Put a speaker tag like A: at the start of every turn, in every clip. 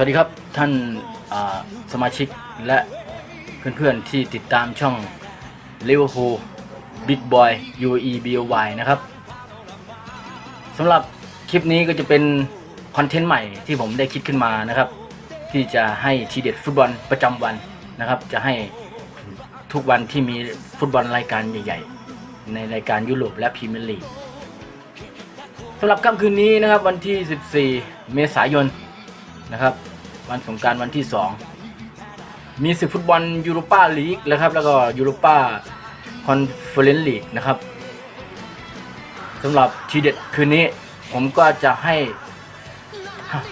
A: วัสดีครับท่านสมาชิกและเพื่อนๆที่ติดตามช่อง Liverpool Big Boy UE BOY นะครับสำหรับคลิปนี้ก็จะเป็นคอนเทนต์ใหม่ที่ผมได้คิดขึ้นมานะครับ ที่จะให้ทีเด็ดฟุตบอลประจำวันนะครับ จะให้ทุกวันที่มีฟุตบอลรายการใหญ่ ๆ ในรายการยุโรปและพรีเมียร์ลีกสำหรับค่ำคืนนี้นะครับวันที่ 14 เมษายน นะครับ วันสงการวันที่ 2 มีศึกฟุตบอลยูโรปาลีกนะครับ แล้วก็ยูโรปาคอนเฟอเรนซ์ลีกนะครับสำหรับทีเด็ดคืนนี้ ผมก็จะให้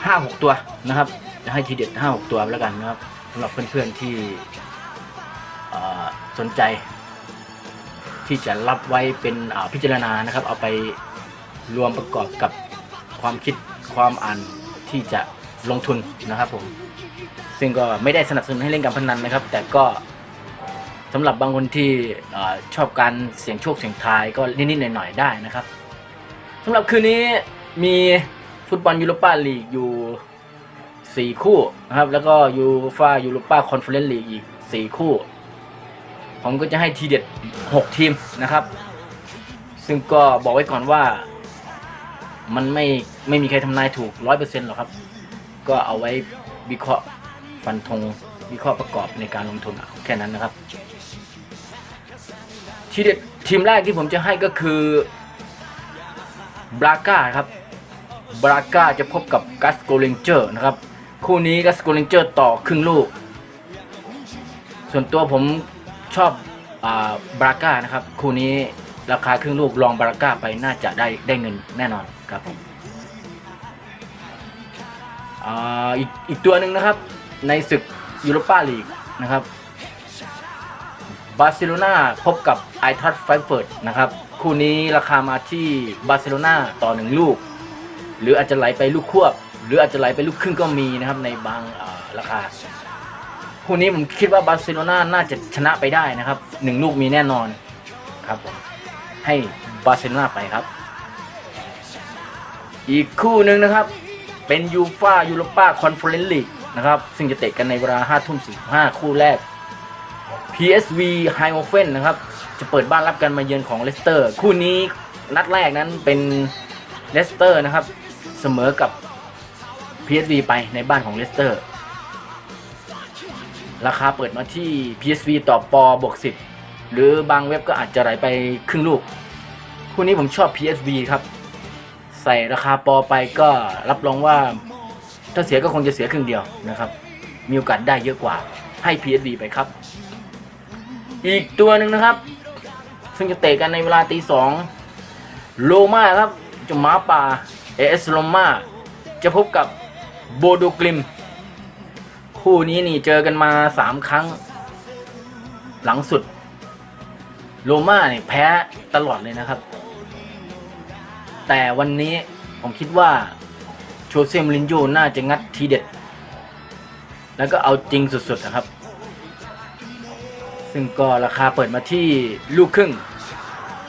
A: ห้าหกตัวนะครับ จะให้ทีเด็ดห้าหกตัวแล้วกันนะครับสำหรับเพื่อนๆที่สนใจ ที่จะรับไว้เป็นพิจารณานะครับ เอาไปรวมประกอบกับความคิดความอ่านที่จะ ลงทุนนะครับผม ซึ่งก็ไม่ได้สนับสนุนให้เล่นการพนันนะครับ แต่ก็สำหรับบางคนที่อชอบการเสี่ยงโชคเสี่ยงทายก็นิดๆหน่อยๆได้นะครับสำหรับคืนนี้มีฟุตบอลยูโรปาลีกอยู่ 4 คู่นะครับ แล้วก็ยูฟายูโรปาคอนเฟอเรนซ์ลีกอีก 4 คู่ ผมก็จะให้ทีเด็ด 6 ทีมนะครับ ซึ่งก็บอกไว้ก่อนว่ามันไม่ไม่มีใครทำนายถูกร้อยเปอร์เซ็นต์หรอกครับ ก็เอาไว้วิเคราะห์ฟันธงวิเคราะห์ประกอบในการลงทุนเอาแค่นั้นนะครับ ทีเด็ดทีมแรกที่ผมจะให้ก็คือบราก้าครับบราก้าจะพบกับกัสโกเลนเจอร์นะครับ คู่นี้กัสโกเลนเจอร์ต่อครึ่งลูก ส่วนตัวผมชอบบราก้านะครับ คู่นี้ราคาครึ่งลูกลองบราก้าไปน่าจะได้ได้เงินแน่นอนครับผม อีกอีกตัวหนึ่งนะครับ ในศึกยูโรปาลีกนะครับบาร์เซโลนาพบกับไอทัสไฟเฟิร์ดนะครับ คู่นี้ราคามาที่บาร์เซโลนาต่อหนึ่งลูก หรืออาจจะไหลไปลูกควบ หรืออาจจะไหลไปลูกครึ่งก็มีนะครับในบางาราคา คู่นี้ผมคิดว่าบาร์เซโลนาน่าจะชนะไปได้นะครับหนึ่งลูกมีแน่นอนครับผมให้บาร์เซโลนาไปครับ อีกคู่หนึ่งนะครับ เป็นยูฟายูโรปาคอนเฟอเรนซ์ลีกนะครับ ซึ่งจะเตะกันในเวลา5ทุ่ม45 คู่แรก PSV h i o f e n นะครับ จะเปิดบ้านรับกันมาเยือนของเลสเตอร์ คู่นี้นัดแรกนั้นเป็นเลสเตอร์นะครับ เสมอกับ PSV ไปในบ้านของเลสเตอร์ ราคาเปิดมาที่ PSV ต่อปอบวก10 หรือบางเว็บก็อาจจะไหลไปครึ่งลูก คู่นี้ผมชอบ PSV ครับ ใส่ราคาปอไปก็รับรองว่าถ้าเสียก็คงจะเสียครึ่งเดียวนะครับ มีโอกาสได้เยอะกว่าให้ PSV ไปครับ อีกตัวหนึ่งนะครับ ซึ่งจะเตะกันในเวลาตีสองโลมาครับจะหมาป่าเอสโลมาจะพบกับโบโดกลิม คู่นี้นี่เจอกันมาสามครั้ง หลังสุด โลมาเนี่ยแพ้ตลอดเลยนะครับ แต่วันนี้ผมคิดว่าโชเซ่มลินโยน่าจะงัดทีเด็ด แล้วก็เอาจริงสุดๆนะครับ ซึ่งก็ราคาเปิดมาที่ลูกครึ่ง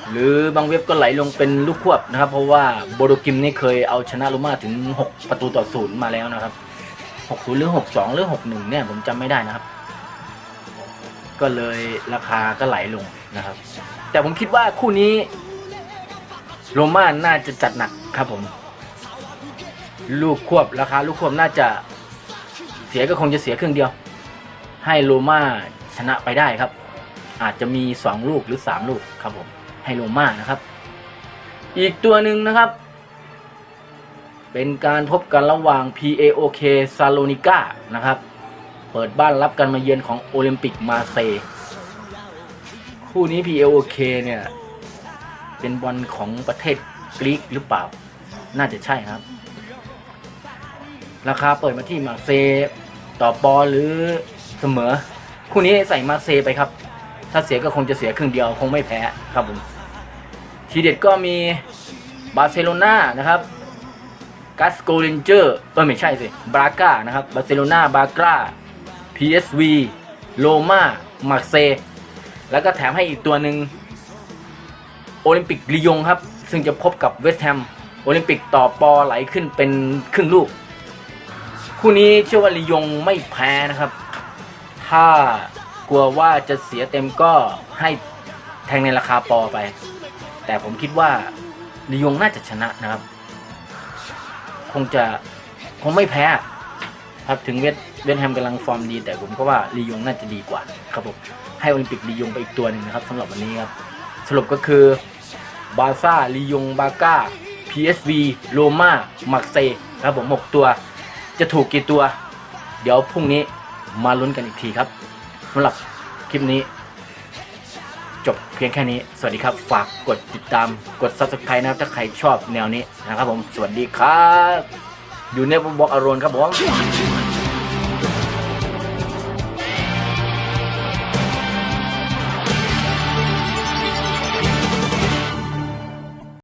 A: หรือบางเว็บก็ไหลลงเป็นลูกควบนะครับ เพราะว่าโบโดกิมนี่เคยเอาชนะลูมาถึง 6 ประตูต่อศูนย์มาแล้วนะครับ 6-0 หรือ 6-2 หรือ 6-1 เนี่ยผมจำไม่ได้นะครับ ก็เลยราคาก็ไหลลงนะครับ แต่ผมคิดว่าคู่นี้ โรม่าน่าจะจัดหนักครับผม ลูกควบราคาลูกควบน่าจะเสียก็คงจะเสียครึ่งเดียว ให้โรม่าชนะไปได้ครับ อาจจะมี 2 ลูกหรือ 3 ลูกครับผม ให้โรม่านะครับ อีกตัวหนึ่งนะครับ เป็นการพบกันระหว่าง PAOK ซาโลนิก้านะครับ เปิดบ้านรับกันมาเยือนของโอลิมปิกมาเซคู่นี้ PAOK เนี่ย เป็นบอลของประเทศกรีกหรือเปล่า น่าจะใช่ครับ ราคาเปิดมาที่มาเซต่อปอหรือเสมอ คู่นี้ใส่มาเซไปครับ ถ้าเสียก็คงจะเสียครึ่งเดียวคงไม่แพ้ครับผมทีเด็ดก็มีบาร์เซโลนานะครับกัสโกเรนเจอร์เออไม่ใช่สิบราก้านะครับบาร์เซโลนาบากรา PSV โลมามาเซแล้วก็แถมให้อีกตัวหนึ่ง โอลิมปิกลียงครับ ซึ่งจะพบกับเวสต์แฮมโอลิมปิกต่อปอไหลขึ้นเป็นครึ่งลูก คู่นี้เชื่อว่าลียงไม่แพ้นะครับ ถ้ากลัวว่าจะเสียเต็มก็ให้แทงในราคาปอไป แต่ผมคิดว่าลียงน่าจะชนะนะครับ คงจะคงไม่แพ้ครับถึงเวสเวสแฮมกำลังฟอร์มดี แต่ผมก็ว่าลียงน่าจะดีกว่าครับผมให้โอลิมปิกลียงไปอีกตัวหนึ่งนะครับสำหรับวันนี้ครับสรุปก็คือ บาซ่าลียงบาก้า PSV โรม่ามักเซครับผม 6 ตัว จะถูกกี่ตัว เดี๋ยวพรุ่งนี้มาลุ้นกันอีกทีครับสำหรับคลิปนี้ จบเพียงแค่นี้ สวัสดีครับ ฝากกดติดตามกด subscribe นะครับ ถ้าใครชอบแนวนี้นะครับผม สวัสดีครับ อยู่ในบล็อกอารอนครับผม